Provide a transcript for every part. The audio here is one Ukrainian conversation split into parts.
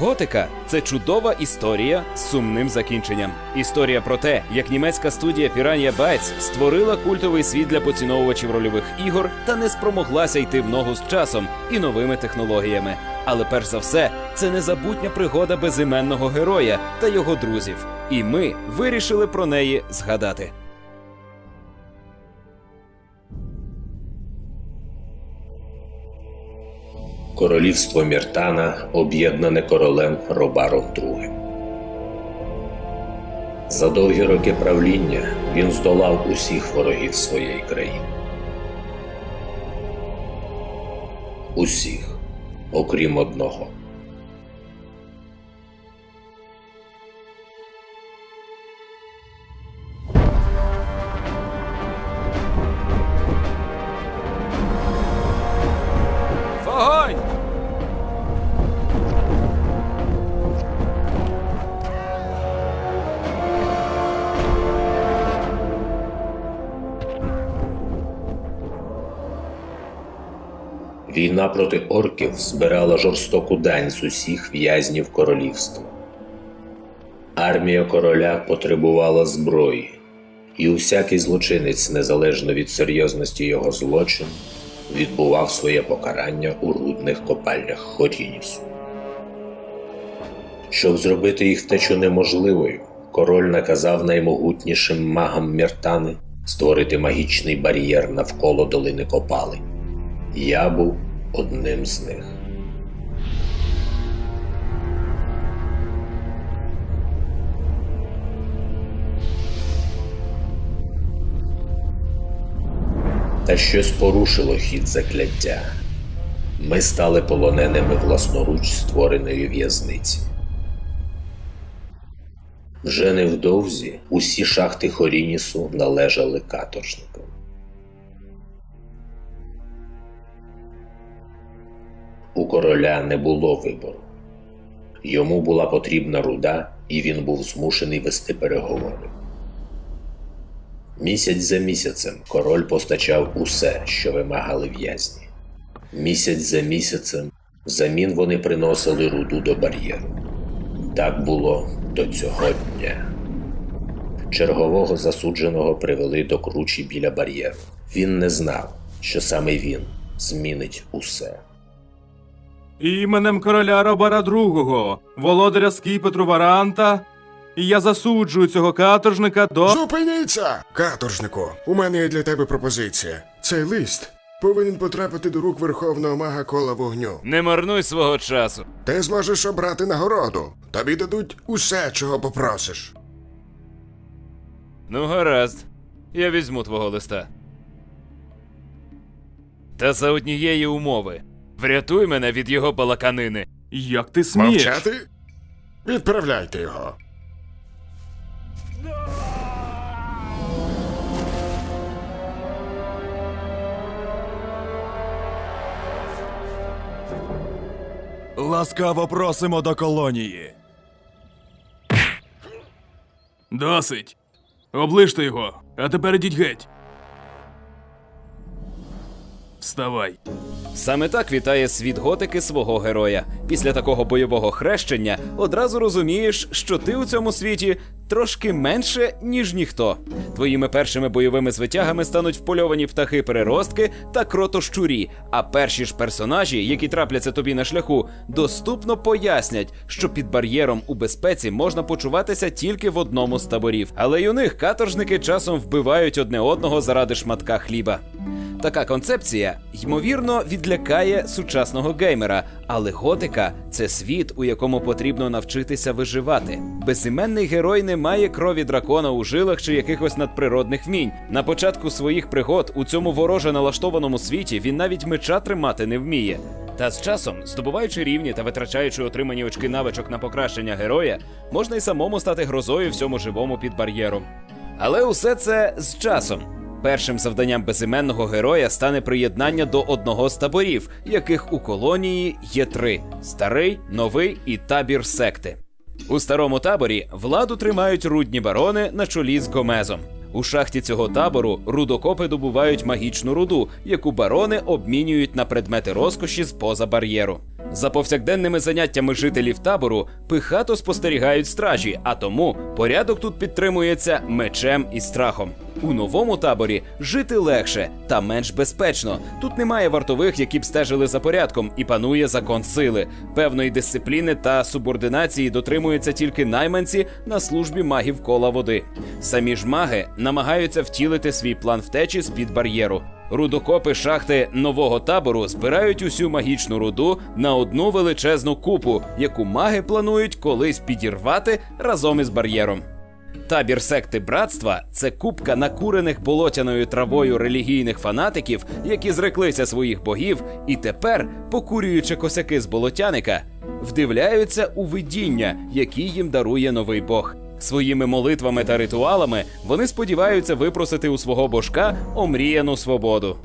Готика це чудова історія з сумним закінченням. Історія про те, як німецька студія Piranha Bytes створила культовий світ для поціновувачів рольових ігор та не спромоглася йти в ногу з часом і новими технологіями. Але перш за все, це незабутня пригода безіменного героя та його друзів. І ми вирішили про неї згадати. Королівство Міртана об'єднане королем Робаром II. За довгі роки правління він здолав усіх ворогів своєї країни. Усіх, окрім одного. Війна проти орків збирала жорстоку дань з усіх в'язнів королівства. Армія короля потребувала зброї, і усякий злочинець, незалежно від серйозності його злочину, відбував своє покарання у рудних копальнях Хорінісу. Щоб зробити їх втечу неможливою, король наказав наймогутнішим магам Міртани створити магічний бар'єр навколо долини Копали. Я був одним з них. Та щось порушило хід закляття. Ми стали полоненими власноруч створеної в'язниці. Вже невдовзі усі шахти Хорінісу належали каторжникам. Короля не було вибору. Йому була потрібна руда, і він був змушений вести переговори. Місяць за місяцем король постачав усе, що вимагали в'язні. Місяць за місяцем взамін вони приносили руду до бар'єру. Так було до цього дня. Чергового засудженого привели до кручі біля бар'єру. Він не знав, що саме він змінить усе. Іменем короля Робара II, володаря скіпетру Варанта, я засуджую цього каторжника до. Зупиніться! Каторжнику, у мене є для тебе пропозиція. Цей лист повинен потрапити до рук верховного мага кола вогню. Не марнуй свого часу. Ти зможеш обрати нагороду. Тобі дадуть усе, чого попросиш. Ну, гаразд, я візьму твого листа. Та за однієї умови. Врятуй мене від його балаканини. Як ти смієш? Мовчати? Відправляйте його. Ласкаво просимо до колонії. Досить. Оближте його, а тепер ідіть геть. Вставай. Саме так вітає світ готики свого героя. Після такого бойового хрещення одразу розумієш, що ти у цьому світі трошки менше, ніж ніхто. Твоїми першими бойовими звитягами стануть впольовані птахи переростки та кротощурі. А перші ж персонажі, які трапляться тобі на шляху, доступно пояснять, що під бар'єром у безпеці можна почуватися тільки в одному з таборів. Але й у них каторжники часом вбивають одне одного заради шматка хліба. Така концепція, ймовірно, відлякає сучасного геймера, але готика це світ, у якому потрібно навчитися виживати. Безіменний герой не має крові дракона у жилах чи якихось надприродних вмінь. На початку своїх пригод у цьому вороже налаштованому світі він навіть меча тримати не вміє. Та з часом, здобуваючи рівні та витрачаючи отримані очки навичок на покращення героя, можна й самому стати грозою всьому живому під бар'єром. Але усе це з часом. Першим завданням безіменного героя стане приєднання до одного з таборів, яких у колонії є три: старий, новий і табір секти. У старому таборі владу тримають рудні барони на чолі з Гомезом. У шахті цього табору рудокопи добувають магічну руду, яку барони обмінюють на предмети розкоші з поза бар'єру. За повсякденними заняттями жителів табору пихато спостерігають стражі, а тому порядок тут підтримується мечем і страхом. У новому таборі жити легше та менш безпечно. Тут немає вартових, які б стежили за порядком, і панує закон сили. Певної дисципліни та субординації дотримуються тільки найманці на службі магів кола води. Самі ж маги намагаються втілити свій план втечі з під бар'єру. Рудокопи шахти нового табору збирають усю магічну руду на одну величезну купу, яку маги планують колись підірвати разом із бар'єром. Табір секти братства це купка накурених болотяною травою релігійних фанатиків, які зреклися своїх богів, і тепер, покурюючи косяки з болотяника, вдивляються у видіння, які їм дарує новий бог. Своїми молитвами та ритуалами вони сподіваються випросити у свого божка омріяну свободу.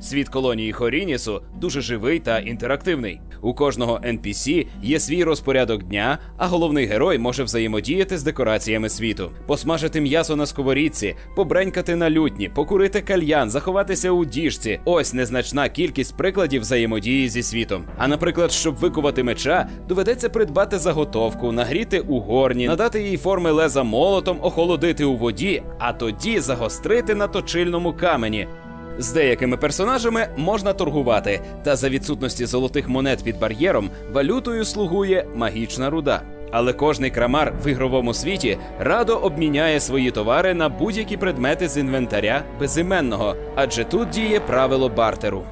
Світ колонії Хорінісу дуже живий та інтерактивний. У кожного NPC є свій розпорядок дня, а головний герой може взаємодіяти з декораціями світу, посмажити м'ясо на сковорідці, побренькати на лютні, покурити кальян, заховатися у діжці. Ось незначна кількість прикладів взаємодії зі світом. А наприклад, щоб викувати меча, доведеться придбати заготовку, нагріти у горні, надати їй форми леза молотом, охолодити у воді, а тоді загострити на точильному камені. З деякими персонажами можна торгувати, та за відсутності золотих монет під бар'єром валютою слугує магічна руда. Але кожний крамар в ігровому світі радо обміняє свої товари на будь-які предмети з інвентаря безіменного, адже тут діє правило бартеру.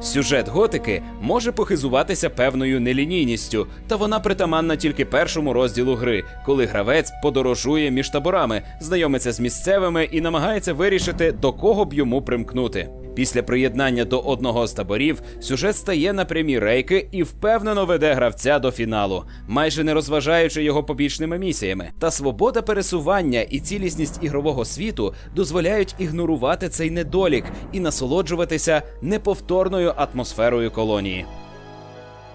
Сюжет готики може похизуватися певною нелінійністю, та вона притаманна тільки першому розділу гри, коли гравець подорожує між таборами, знайомиться з місцевими і намагається вирішити, до кого б йому примкнути. Після приєднання до одного з таборів сюжет стає на прямі рейки і впевнено веде гравця до фіналу, майже не розважаючи його побічними місіями. Та свобода пересування і цілісність ігрового світу дозволяють ігнорувати цей недолік і насолоджуватися неповторною атмосферою колонії.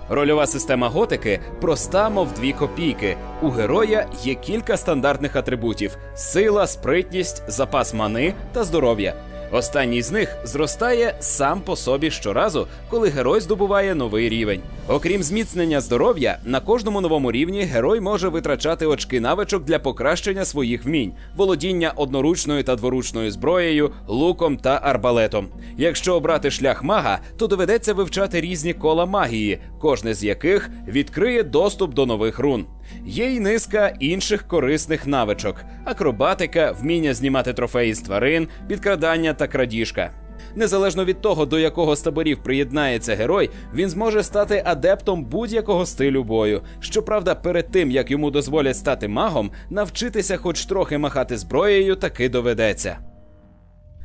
Рольова система готики проста, мов дві копійки. У героя є кілька стандартних атрибутів: сила, спритність, запас мани та здоров'я. Останній з них зростає сам по собі щоразу, коли герой здобуває новий рівень. Окрім зміцнення здоров'я, на кожному новому рівні герой може витрачати очки навичок для покращення своїх вмінь, володіння одноручною та дворучною зброєю, луком та арбалетом. Якщо обрати шлях мага, то доведеться вивчати різні кола магії, кожне з яких відкриє доступ до нових рун. Є й низка інших корисних навичок: акробатика, вміння знімати трофеї з тварин, підкрадання та крадіжка. Незалежно від того, до якого з таборів приєднається герой, він зможе стати адептом будь-якого стилю бою. Щоправда, перед тим як йому дозволять стати магом, навчитися хоч трохи махати зброєю таки доведеться.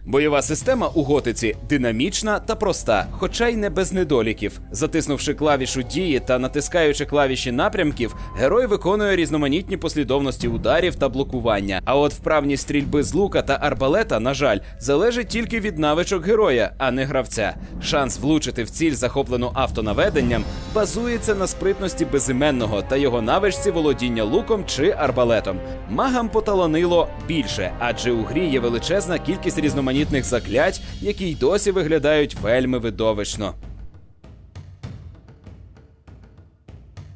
Бойова система у готиці динамічна та проста, хоча й не без недоліків. Затиснувши клавішу дії та натискаючи клавіші напрямків, герой виконує різноманітні послідовності ударів та блокування. А от вправні стрільби з лука та арбалета, на жаль, залежить тільки від навичок героя, а не гравця. Шанс влучити в ціль, захоплену автонаведенням, базується на спритності безіменного та його навичці володіння луком чи арбалетом. Магам поталанило більше, адже у грі є величезна кількість різноманітних заклять, які й досі виглядають вельми видовищно.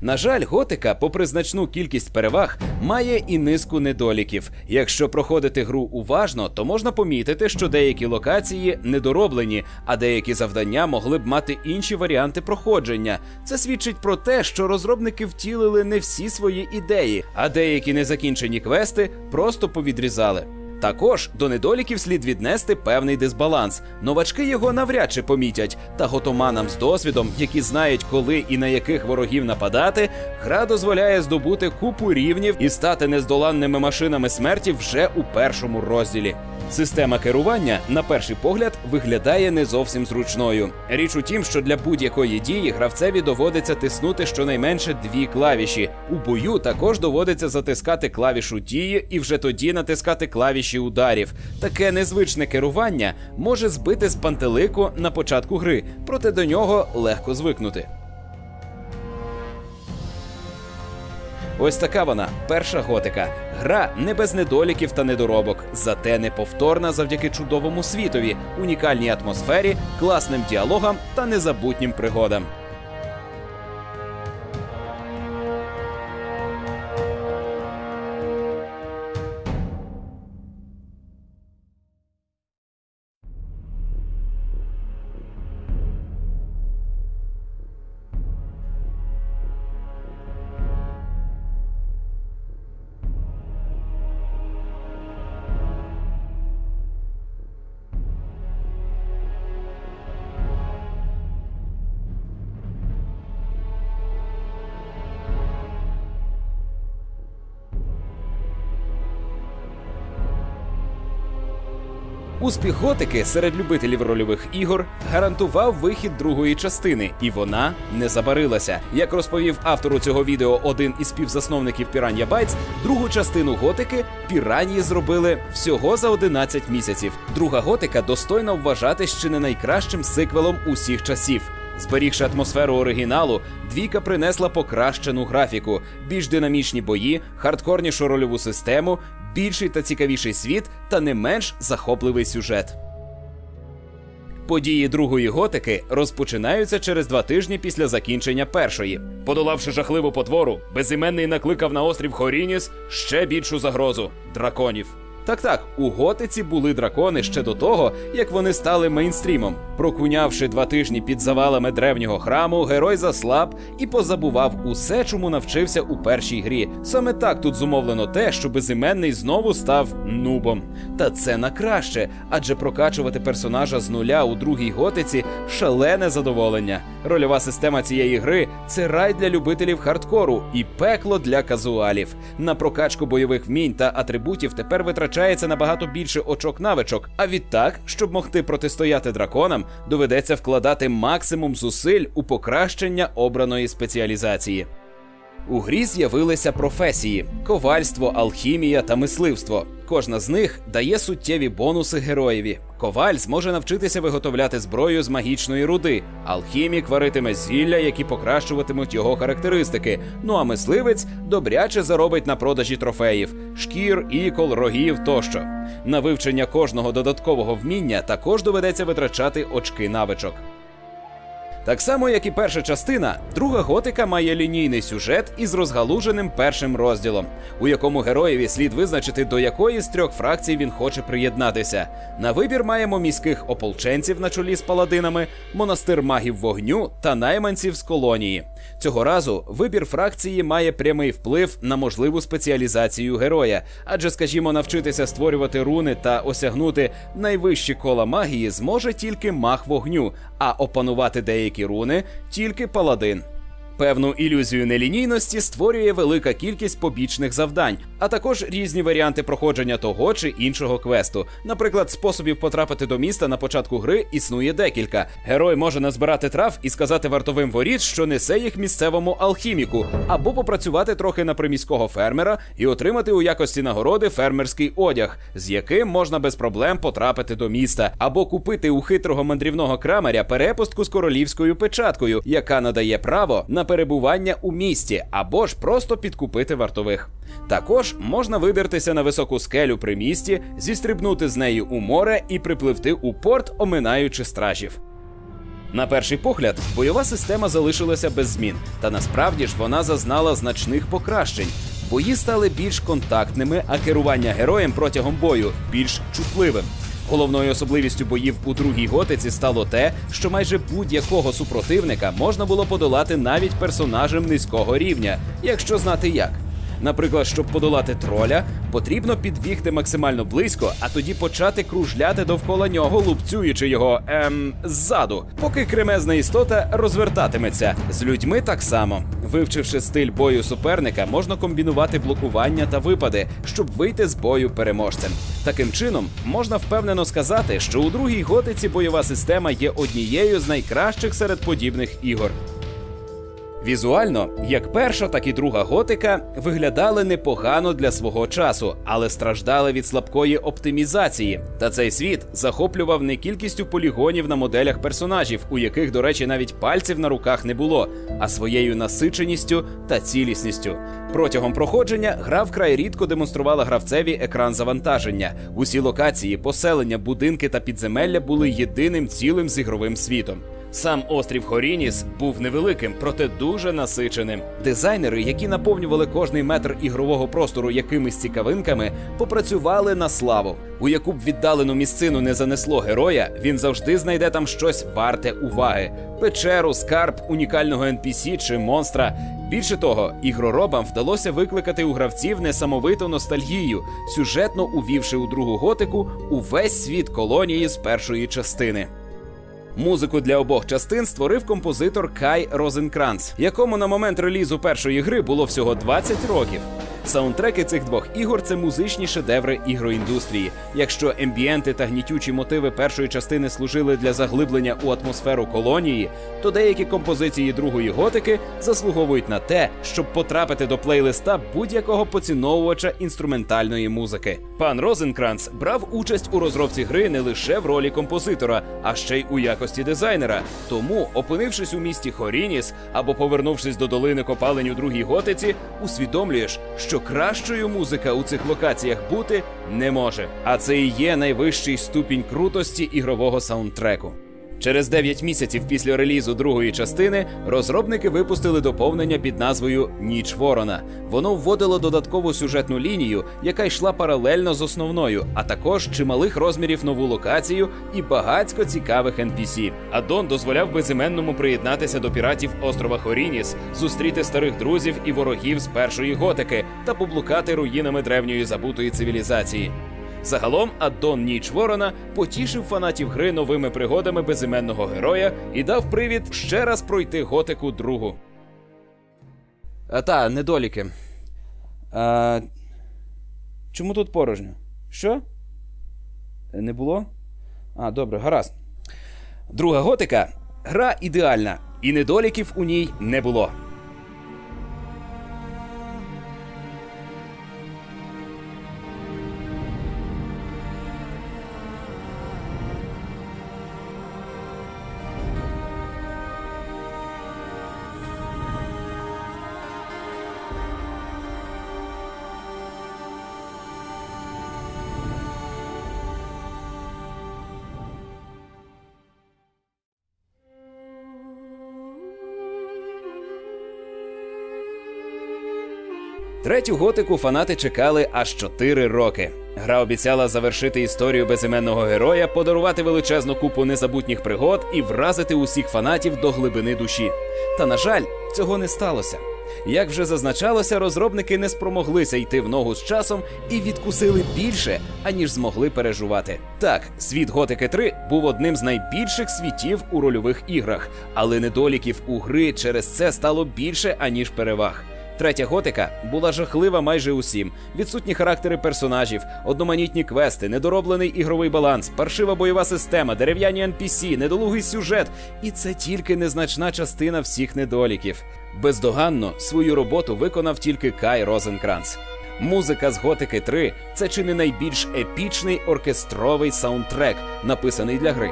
На жаль, готика, попри значну кількість переваг, має і низку недоліків. Якщо проходити гру уважно, то можна помітити, що деякі локації недороблені, а деякі завдання могли б мати інші варіанти проходження. Це свідчить про те, що розробники втілили не всі свої ідеї, а деякі незакінчені квести просто повідрізали. Також до недоліків слід віднести певний дисбаланс. Новачки його навряд чи помітять, та готоманам з досвідом, які знають, коли і на яких ворогів нападати, гра дозволяє здобути купу рівнів і стати нездоланними машинами смерті вже у першому розділі. Система керування, на перший погляд, виглядає не зовсім зручною. Річ у тім, що для будь-якої дії гравцеві доводиться тиснути щонайменше дві клавіші. У бою також доводиться затискати клавішу дії і вже тоді натискати клавіші ударів. Таке незвичне керування може збити з пантелику на початку гри, проте до нього легко звикнути. Ось така вона, перша готика. Гра не без недоліків та недоробок, зате неповторна завдяки чудовому світові, унікальній атмосфері, класним діалогам та незабутнім пригодам. Успіх готики серед любителів рольових ігор гарантував вихід другої частини, і вона не забарилася. Як розповів автору цього відео один із співзасновників Piranha Bytes, другу частину готики піранії зробили всього за 11 місяців. Друга готика достойна вважати ще не найкращим сиквелом усіх часів. Зберігши атмосферу оригіналу, двійка принесла покращену графіку, більш динамічні бої, хардкорнішу рольову систему, більший та цікавіший світ та не менш захопливий сюжет. Події другої готики розпочинаються через два тижні після закінчення першої. Подолавши жахливу потвору, безіменний накликав на острів Хорініс ще більшу загрозу драконів. Так так, у готиці були дракони ще до того, як вони стали мейнстрімом. Прокунявши два тижні під завалами древнього храму, герой заслаб і позабував усе, чому навчився у першій грі. Саме так тут зумовлено те, що безіменний знову став нубом. Та це на краще, адже прокачувати персонажа з нуля у другій готиці шалене задоволення. Рольова система цієї гри це рай для любителів хардкору і пекло для казуалів. На прокачку бойових вмінь та атрибутів тепер витрачається набагато більше очок навичок. А відтак, щоб могти протистояти драконам, доведеться вкладати максимум зусиль у покращення обраної спеціалізації. У грі з'явилися професії: ковальство, алхімія та мисливство. Кожна з них дає суттєві бонуси героєві. Коваль зможе навчитися виготовляти зброю з магічної руди. Алхімік варитиме зілля, які покращуватимуть його характеристики. Ну а мисливець добряче заробить на продажі трофеїв: шкір, ікол, рогів тощо. На вивчення кожного додаткового вміння також доведеться витрачати очки навичок. Так само, як і перша частина, друга готика має лінійний сюжет із розгалуженим першим розділом, у якому героєві слід визначити, до якої з трьох фракцій він хоче приєднатися. На вибір маємо міських ополченців на чолі з паладинами, монастир магів вогню та найманців з колонії. Цього разу вибір фракції має прямий вплив на можливу спеціалізацію героя, адже, скажімо, навчитися створювати руни та осягнути найвищі кола магії зможе тільки маг вогню, а опанувати деякі руни тільки паладин. Певну ілюзію нелінійності створює велика кількість побічних завдань, а також різні варіанти проходження того чи іншого квесту. Наприклад, способів потрапити до міста на початку гри існує декілька. Герой може назбирати трав і сказати вартовим воріт, що несе їх місцевому алхіміку, або попрацювати трохи на приміського фермера і отримати у якості нагороди фермерський одяг, з яким можна без проблем потрапити до міста, або купити у хитрого мандрівного крамаря перепустку з королівською печаткою, яка надає право на перебування у місті, або ж просто підкупити вартових. Також можна видертися на високу скелю при місті, зістрибнути з неї у море і припливти у порт, оминаючи стражів. На перший погляд, бойова система залишилася без змін, та насправді ж вона зазнала значних покращень. Бої стали більш контактними, а керування героєм протягом бою більш чутливим. Головною особливістю боїв у другій готиці стало те, що майже будь-якого супротивника можна було подолати навіть персонажем низького рівня, якщо знати як. Наприклад, щоб подолати троля, потрібно підбігти максимально близько, а тоді почати кружляти довкола нього, лупцюючи його ем ззаду, поки кремезна істота розвертатиметься. З людьми так само. Вивчивши стиль бою суперника, можна комбінувати блокування та випади, щоб вийти з бою переможцем. Таким чином, можна впевнено сказати, що у другій готиці бойова система є однією з найкращих серед подібних ігор. Візуально, як перша, так і друга готика виглядали непогано для свого часу, але страждали від слабкої оптимізації. Та цей світ захоплював не кількістю полігонів на моделях персонажів, у яких, до речі, навіть пальців на руках не було, а своєю насиченістю та цілісністю. Протягом проходження гра вкрай рідко демонструвала гравцеві екран завантаження. Усі локації, поселення, будинки та підземелля були єдиним цілим з ігровим світом. Сам острів Хорініс був невеликим, проте дуже насиченим. Дизайнери, які наповнювали кожний метр ігрового простору якимись цікавинками, попрацювали на славу. У яку б віддалену місцину не занесло героя, він завжди знайде там щось варте уваги: печеру, скарб, унікального NPC чи монстра. Більше того, ігроробам вдалося викликати у гравців несамовиту ностальгію, сюжетно увівши у другу готику увесь світ колонії з першої частини. Музику для обох частин створив композитор Кай Розенкранц, якому на момент релізу першої гри було всього 20 років. Саундтреки цих двох ігор це музичні шедеври ігроіндустрії. Якщо ембієнти та гнітючі мотиви першої частини служили для заглиблення у атмосферу колонії, то деякі композиції другої готики заслуговують на те, щоб потрапити до плейлиста будь-якого поціновувача інструментальної музики. Пан Розенкранц брав участь у розробці гри не лише в ролі композитора, а ще й у якості дизайнера. Тому, опинившись у місті Хорініс або повернувшись до долини копалень у другій готиці, усвідомлюєш, що кращою музика у цих локаціях бути не може. А це і є найвищий ступінь крутості ігрового саундтреку. Через 9 місяців після релізу другої частини розробники випустили доповнення під назвою Ніч Ворона. Воно вводило додаткову сюжетну лінію, яка йшла паралельно з основною, а також чималих розмірів нову локацію і багацько цікавих NPC. Аддон дозволяв безіменному приєднатися до піратів острова Хорініс, зустріти старих друзів і ворогів з першої готики та поблукати руїнами древньої забутої цивілізації. Загалом Аддон Ніч Ворона потішив фанатів гри новими пригодами безіменного героя і дав привід ще раз пройти готику другу. А, та, недоліки. А, чому тут порожньо? Що? Не було? А, добре, гаразд. Друга готика гра ідеальна, і недоліків у ній не було. Третю готику фанати чекали аж 4 роки. Гра обіцяла завершити історію безіменного героя, подарувати величезну купу незабутніх пригод і вразити усіх фанатів до глибини душі. Та на жаль, цього не сталося. Як вже зазначалося, розробники не спромоглися йти в ногу з часом і відкусили більше, аніж змогли пережувати. Так, світ Готики 3 був одним з найбільших світів у рольових іграх, але недоліків у гри через це стало більше аніж переваг. Третя готика була жахлива майже усім: відсутні характери персонажів, одноманітні квести, недороблений ігровий баланс, паршива бойова система, дерев'яні NPC, недолугий сюжет. І це тільки незначна частина всіх недоліків. Бездоганно свою роботу виконав тільки Кай Розенкранц. Музика з Готики 3 це чи не найбільш епічний оркестровий саундтрек, написаний для гри.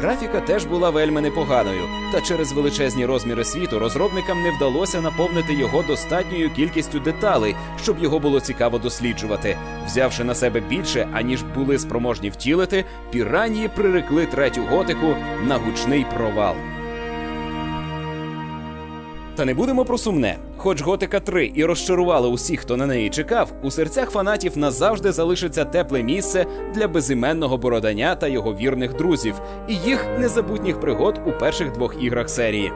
Графіка теж була вельми непоганою, та через величезні розміри світу розробникам не вдалося наповнити його достатньою кількістю деталей, щоб його було цікаво досліджувати. Взявши на себе більше, аніж були спроможні втілити, піранії прирекли третю готику на гучний провал. Та не будемо про сумне. Хоч Готика 3 і розчарувала усіх, хто на неї чекав, у серцях фанатів назавжди залишиться тепле місце для безіменного бородання та його вірних друзів і їх незабутніх пригод у перших двох іграх серії.